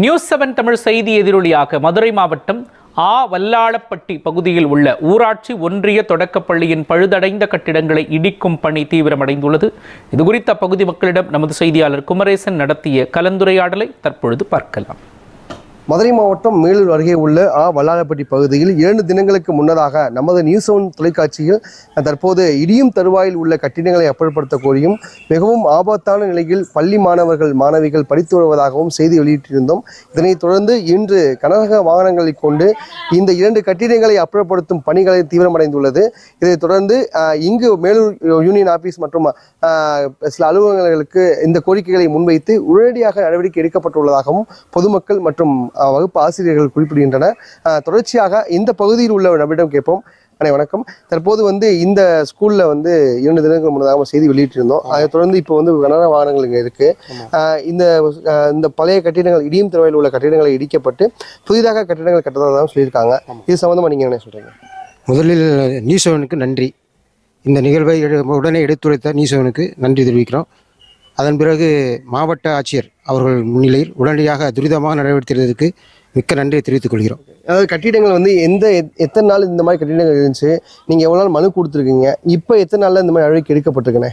News seven Tamil செய்தி எதிரொலியாக மதுரை மாவட்டம் ஆ வல்லாளப்பட்டி பகுதியில் உள்ள ஊராட்சி ஒன்றிய தொடக்கப்பள்ளியின் பழுதடைந்த கட்டிடங்களை இடிக்கும் பணி தீவிரமடைந்துள்ளது. இதுகுறித்த அப்பகுதி மக்களிடம் நமது செய்தியாளர் குமரேசன் நடத்திய கலந்துரையாடலை தற்பொழுது பார்க்கலாம். மதுரை மாவட்டம் மேலூர் அருகே உள்ள ஆ வல்லாரப்பட்டி பகுதியில் இரண்டு தினங்களுக்கு முன்னதாக நமது நியூஸ் செவன் தொலைக்காட்சியில் தற்போது இடியும் தருவாயில் உள்ள கட்டிடங்களை அப்புறப்படுத்த கோரியும் மிகவும் ஆபத்தான நிலையில் பள்ளி மாணவர்கள் மாணவிகள் படித்து வருவதாகவும் செய்தி வெளியிட்டிருந்தோம். இதனைத் தொடர்ந்து இன்று கனரக வாகனங்களை கொண்டு இந்த இரண்டு கட்டிடங்களை அப்புறப்படுத்தும் பணிகளை தீவிரமடைந்துள்ளது. இதைத் தொடர்ந்து இங்கு மேலூர் யூனியன் ஆபீஸ் மற்றும் சில அலுவலகங்களுக்கு இந்த கோரிக்கைகளை முன்வைத்து உடனடியாக நடவடிக்கை எடுக்கப்பட்டுள்ளதாகவும் பொதுமக்கள் மற்றும் வகுப்பு ஆசிரியர்கள் குறிப்பிடுகின்றனர் தொடர்ச்சியாக இந்த பகுதியில் உள்ள நபரிடம் கேட்போம். அண்ணே வணக்கம். தற்போது வந்து இந்த ஸ்கூல்ல வந்து இரண்டு தினங்கள் முன்னதாக செய்தி வெளியிட்டிருந்தோம். அதை தொடர்ந்து இப்போ வந்து கனரக வாகனங்கள் இங்கே இருக்கு. ஆஹ், இந்த இந்த பழைய கட்டிடங்கள் இடியும் துறையில் உள்ள கட்டிடங்கள் இடிக்கப்பட்டு புதிதாக கட்டிடங்கள் கட்டுறதாக சொல்லியிருக்காங்க. இது சம்பந்தமா நீங்க என்ன சொல்றீங்க? முதலில் நியூசவனுக்கு நன்றி. இந்த நிகழ்வை உடனே எடுத்துரைத்த நியூசவனுக்கு நன்றி தெரிவிக்கிறோம். அதன் பிறகு மாவட்ட ஆட்சியர் அவர்கள் முன்னிலையில் உடனடியாக துரிதமாக நடவடிக்கைக்கு மிக்க நன்றியை தெரிவித்துக் கொள்கிறோம். அதாவது கட்டிடங்கள் வந்து எந்த எத்- எத்தனை நாள் இந்த மாதிரி கட்டிடங்கள் இருந்துச்சு? நீங்க எவ்வளவு நாள் மனு கொடுத்துருக்கீங்க? இப்போ எத்தனை நாள்ல இந்த மாதிரி நடவடிக்கை எடுக்கப்பட்டிருக்குண்ணே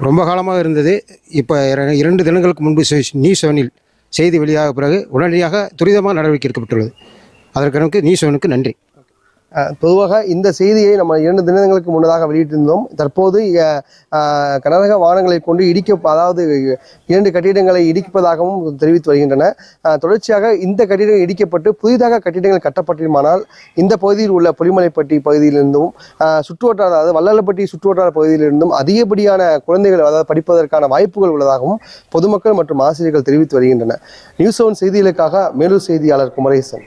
ரொம்ப காலமாக இருந்தது. இப்போ இர- இரண்டு தினங்களுக்கு முன்பு நியூஸ் செவனில் செய்தி வெளியாக பிறகு உடனடியாக துரிதமாக நடவடிக்கை எடுக்கப்பட்டுள்ளது. அதற்கு நியூஸ் நன்றி. அஹ் பொதுவாக இந்த செய்தியை நம்ம இரண்டு தினங்களுக்கு முன்னதாக வெளியிட்டிருந்தோம். தற்போது கனரக வாகனங்களை கொண்டு இடிக்க அதாவது இரண்டு கட்டிடங்களை இடிப்பதாகவும் தெரிவித்து வருகின்றன. தொடர்ச்சியாக இந்த கட்டிடங்கள் இடிக்கப்பட்டு புதிதாக கட்டிடங்கள் கட்டப்பட்டிருமானால் இந்த பகுதியில் உள்ள பொலிமலைப்பட்டி பகுதியிலிருந்தும் சுற்றுவட்டார அதாவது வல்லலப்பட்டி சுற்றுவட்டார பகுதியிலிருந்தும் அதிகப்படியான குழந்தைகள் அதாவது படிப்பதற்கான வாய்ப்புகள் உள்ளதாகவும் பொதுமக்கள் மற்றும் ஆசிரியர்கள் தெரிவித்து வருகின்றனர். நியூஸ் செவன் செய்திகளுக்காக மேலூர் செய்தியாளர் குமரேசன்.